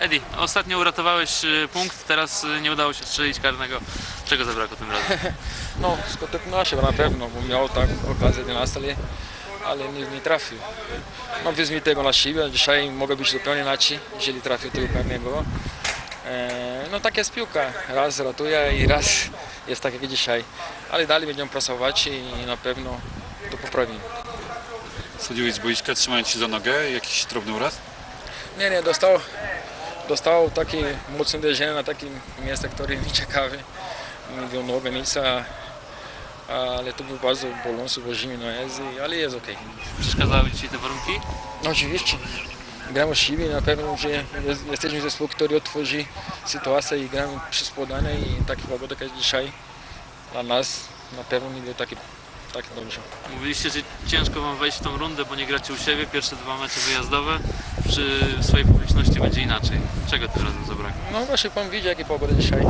Edi, ostatnio uratowałeś y, punkt, teraz y, nie udało się strzelić karnego. Czego zabrakło tym razem? No, skutek naszego na pewno, bo miał tak okazję 11, ale, ale nie, nie trafił. No, wezmij tego na siebie, dzisiaj mogę być zupełnie inaczej, jeżeli trafił tego karnego. E, no tak jest piłka, raz ratuje i raz jest tak jak dzisiaj. Ale dalej będziemy pracować i na pewno to poprawimy. Schodziłeś z boiska trzymając się za nogę, jakiś drobny uraz? Nie, nie, dostał, dostał takie mocne uderzenie na takim miejscu, które mi ciekawe. Nie wiem, nogę nic, a, ale to był bardzo bolący, bo zimno jest, ale jest okej. Przeszkadzały Ci te warunki? No oczywiście. Gramy siebie na pewno, że jest, jesteśmy zespół, który otworzy sytuację i gramy podanie i takie pogoda jak dzisiaj dla nas na pewno nie będzie takie, takie dobrze. Mówiliście, że ciężko Wam wejść w tą rundę, bo nie gracie u siebie. Pierwsze dwa mecze wyjazdowe. Przy swojej publiczności będzie inaczej. Czego tym razem zabrakło? No właśnie pan widzi jakie pogoda dzisiaj.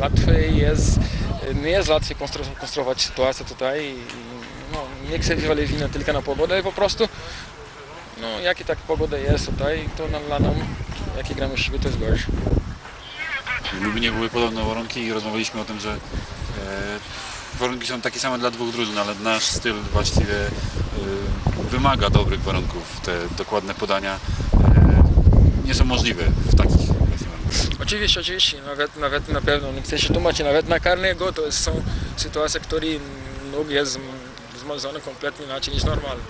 Łatwiej jest, nie jest łatwiej konstru- konstruować sytuację tutaj i no, nie chcę wywalić winę tylko na pogodę, po prostu no jaki tak pogoda jest tutaj, to na- dla nam, jakie gramy u siebie, to jest gorsze. W Lublinie były podobne warunki i rozmawialiśmy o tym, że e, warunki są takie same dla dwóch drużyn, ale nasz styl właściwie e, wymaga dobrych warunków. Te dokładne podania e, nie są możliwe w takich. Oczywiście, oczywiście, nawet, nawet na pewno, nie chcę się tłumaczyć, nawet na karnego to są sytuacje, które nóg jest zmazany kompletnie inaczej niż normalnie.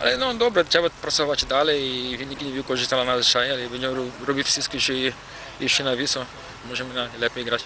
Ale no dobra, trzeba pracować dalej i wyniki nie wykorzystać na nas dzisiaj, ale będziemy ro- robić wszystko, żeby jeszcze na wiso możemy lepiej grać.